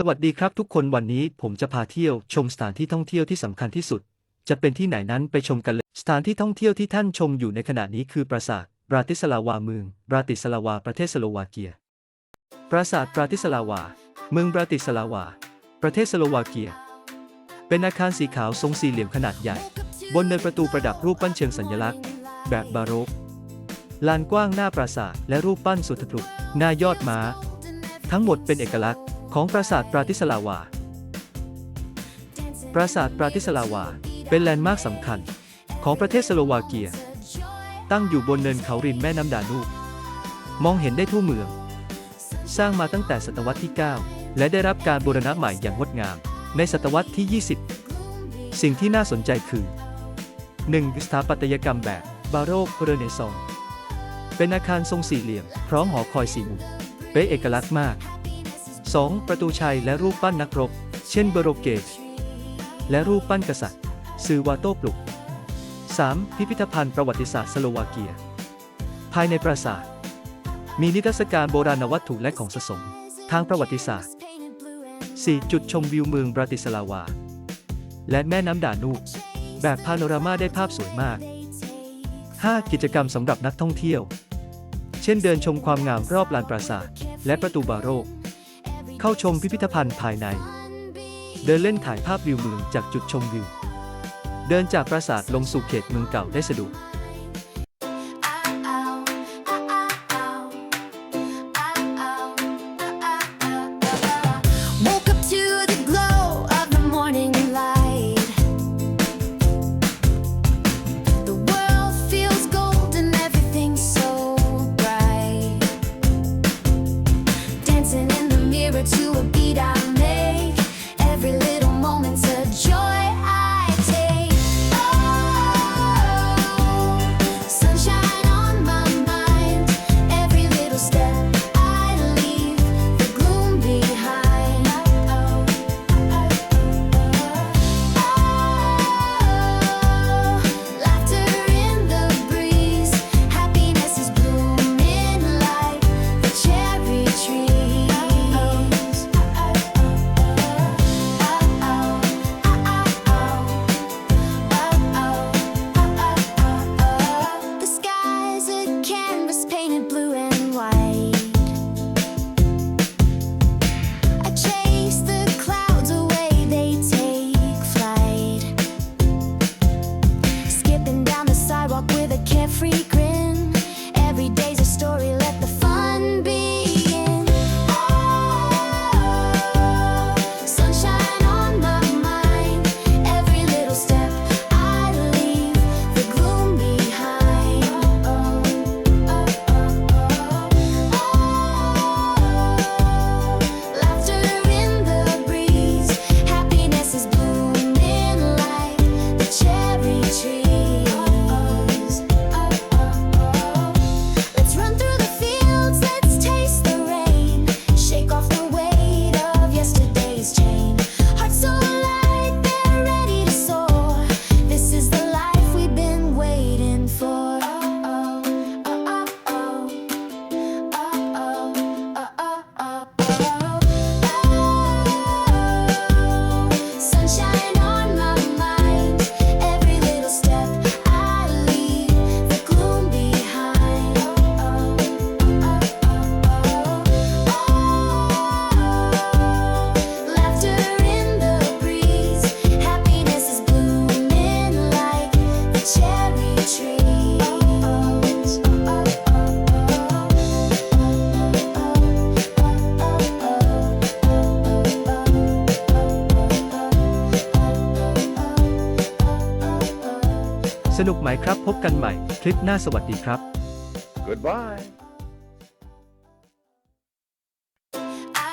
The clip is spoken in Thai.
สวัสดีครับทุกคนวันนี้ผมจะพาเที่ยวชมสถานที่ท่องเที่ยวที่สำคัญที่สุด จะเป็นที่ไหนนั้นไปชมกันเลย สถานที่ท่องเที่ยวที่ท่านชมอยู่ในขณะนี้คือปราสาทบราติสลาวาเมืองบราติสลาวาประเทศสโลวาเกีย ปราสาทบราติสลาวา เมืองบราติสลาวา ประเทศสโลวาเกีย เป็นอาคารสีขาวทรงสี่เหลี่ยมขนาดใหญ่ บนเนินประตูประดับรูปปั้นเชิงสัญลักษณ์ แบบบาโรกลานกว้างหน้าปราสาทและรูปปั้นสุทธพลุหน้ายอดม้า ทั้งหมดเป็นเอกลักษณ์ ของปราสาทปราติสลาวา ปราสาทปราติสลาวา เป็นแลนด์มาร์คสำคัญ ของประเทศสโลวาเกีย ตั้งอยู่บนเนินเขาริมแม่น้ำดานูบมองเห็นได้ทั่วเมือง สร้างมาตั้งแต่ศตวรรษที่ 9 และได้รับการบูรณะใหม่อย่างงดงาม ในศตวรรษที่ 20 สิ่งที่น่าสนใจคือ 1. สถาปัตยกรรมแบบบาโรกเรเนซองส์เป็นอาคารทรงสี่เหลี่ยม พร้อมหอคอยสี่มุมเป็นเอกลักษณ์มาก 2. ประตูชัยและรูปปั้นนักรบ เช่นเบโรเกตและรูปปั้นกษัตริย์ซือวาโตปลุก 3. พิพิธภัณฑ์ประวัติศาสตร์สโลวาเกีย ภายในปราสาท มีนิทรรศการโบราณวัตถุและของสะสม ทางประวัติศาสตร์ 4. จุดชมวิวเมืองบราติสลาวา และแม่น้ำดานูบแบบพาโนรามาได้ภาพสวยมาก 5. กิจกรรมสำหรับนักท่องเที่ยว เช่นเดินชมความงามรอบลานปราสาท และประตูบาโรก เข้าชมพิพิธภัณฑ์ภายใน เดินเล่นถ่ายภาพวิวเมืองจากจุดชมวิว เดินจากปราสาทลงสู่เขตเมืองเก่าได้สะดวก nearer to a beat. I สนุกไหมครับ พบกันใหม่ คลิปหน้าสวัสดีครับ Goodbye.